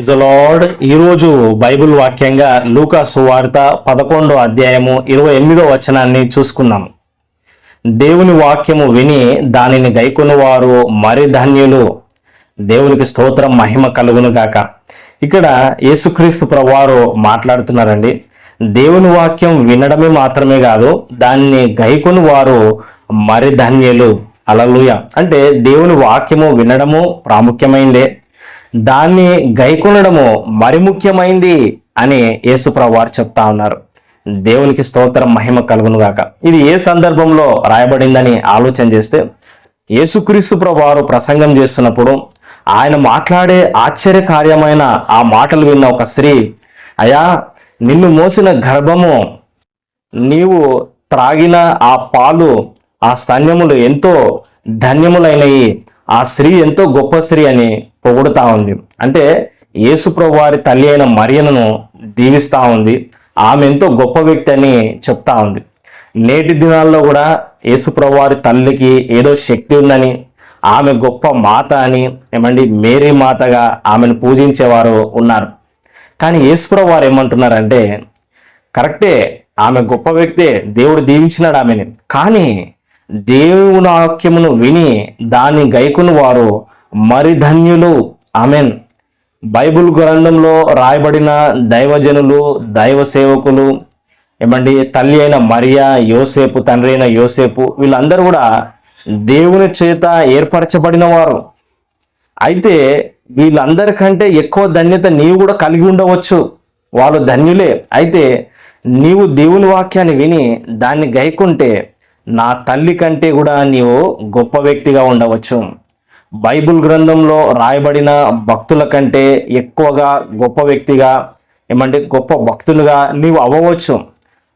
Lord ఈరోజు Bible వాక్యంగా లూకా సువార్త పదకొండో అధ్యాయము ఇరవై ఎనిమిదో వచనాన్ని చూసుకుందాం. దేవుని వాక్యము విని దానిని గైకొను వారు మరి ధన్యులు. దేవునికి స్తోత్రం మహిమ కలుగును గాక. ఇక్కడ యేసుక్రీస్తు ప్రవారు మాట్లాడుతున్నారండి. దేవుని వాక్యం వినడమే మాత్రమే కాదు దాన్ని గైకొని వారు మరి ధన్యులు. అలలుయ. అంటే దేవుని వాక్యము వినడము ప్రాముఖ్యమైందే. దాన్ని గైకొనడము మరి ముఖ్యమైంది అని యేసుప్రభు వారు చెప్తా ఉన్నారు. దేవునికి స్తోత్రం మహిమ కలుగును గాక. ఇది ఏ సందర్భంలో రాయబడిందని ఆలోచన చేస్తే యేసుక్రీస్తు వారు ప్రసంగం చేస్తున్నప్పుడు ఆయన మాట్లాడే ఆశ్చర్యకార్యమైన ఆ మాటలు విన్న ఒక స్త్రీ అయా నిన్ను మోసిన గర్భము నీవు త్రాగిన ఆ పాలు ఆ స్తన్యములు ఎంతో ధన్యములైనవి ఆ స్త్రీ ఎంతో గొప్ప స్త్రీ అని పొగుడుతా ఉంది. అంటే యేసుప్రభు వారి తల్లి అయిన మరియను దీవిస్తూ ఉంది. ఆమె ఎంతో గొప్ప వ్యక్తి అని చెప్తా ఉంది. నేటి దినాల్లో కూడా యేసుప్రభు వారి తల్లికి ఏదో శక్తి ఉందని ఆమె గొప్ప మాత అని ఏమండి మేరీ మాతగా ఆమెను పూజించేవారు ఉన్నారు. కానీ యేసుప్రభు వారు ఏమంటున్నారంటే కరెక్టే ఆమె గొప్ప వ్యక్తే దేవుడు దీవించినాడు ఆమెని. కానీ దేవుని వాక్యమును విని దాన్ని గైకుని వారు మరి ధన్యులు ఆమెన్. బైబిల్ గ్రంథంలో రాయబడిన దైవజనులు దైవ సేవకులు ఏమండి తల్లి అయిన మరియా యోసేపు తండ్రి అయిన యోసేపు వీళ్ళందరూ కూడా దేవుని చేత ఏర్పరచబడిన వారు అయితే వీళ్ళందరికంటే ఎక్కువ ధన్యత నీవు కూడా కలిగి ఉండవచ్చు. వాళ్ళు ధన్యులే. అయితే నీవు దేవుని వాక్యాన్ని విని దాన్ని గైకుంటే నా తల్లి కంటే కూడా నీవు గొప్ప వ్యక్తిగా ఉండవచ్చు. బైబిల్ గ్రంథంలో రాయబడిన భక్తుల కంటే ఎక్కువగా గొప్ప వ్యక్తిగా ఏమంటే గొప్ప భక్తులుగా నీవు అవ్వవచ్చు.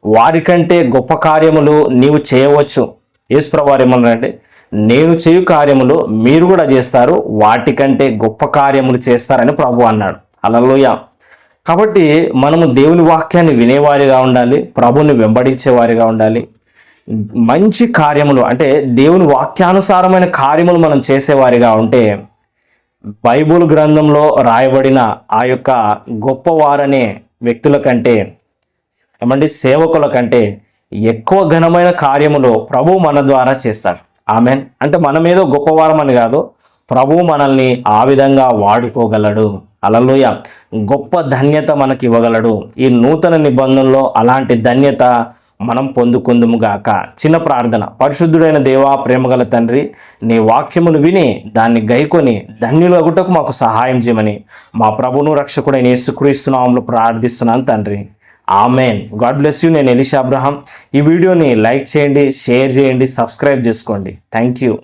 వారికంటే గొప్ప కార్యములు నీవు చేయవచ్చు. యేసుప్రభు ఏమన్నారంటే నేను చేయు కార్యములు మీరు కూడా చేస్తారు వాటికంటే గొప్ప కార్యములు చేస్తారని ప్రభు అన్నాడు. అలలోయ కాబట్టి మనము దేవుని వాక్యాన్ని వినేవారిగా ఉండాలి ప్రభుని వెంబడించేవారిగా ఉండాలి మంచి కార్యములు అంటే దేవుని వాక్యానుసారమైన కార్యములు మనం చేసేవారిగా ఉంటే బైబుల్ గ్రంథంలో రాయబడిన ఆ యొక్క గొప్పవారనే వ్యక్తుల కంటే ఏమండి సేవకుల కంటే ఎక్కువ ఘనమైన కార్యములు ప్రభు మన ద్వారా చేస్తారు. ఆమెన్. అంటే మనమేదో గొప్పవారం అని కాదు ప్రభు మనల్ని ఆ విధంగా వాడుకోగలడు. అలలోయ గొప్ప ధన్యత మనకి ఇవ్వగలడు ఈ నూతన నిబంధనలో అలాంటి ధన్యత మనం పొందుకుందుము గాక. చిన్న ప్రార్థన. పరిశుద్ధుడైన దేవా ప్రేమగల తండ్రి నీ వాక్యమును విని దాన్ని గైకొని ధన్యులగుటకు మాకు సహాయం చేయమని మా ప్రభును రక్షకుడైన యేసుక్రీస్తునామంలో ప్రార్థిస్తున్నాను తండ్రి. ఆమెన్. God bless you. నేను ఎలిషా అబ్రహాం. ఈ వీడియోని లైక్ చేయండి షేర్ చేయండి సబ్స్క్రైబ్ చేసుకోండి. Thank you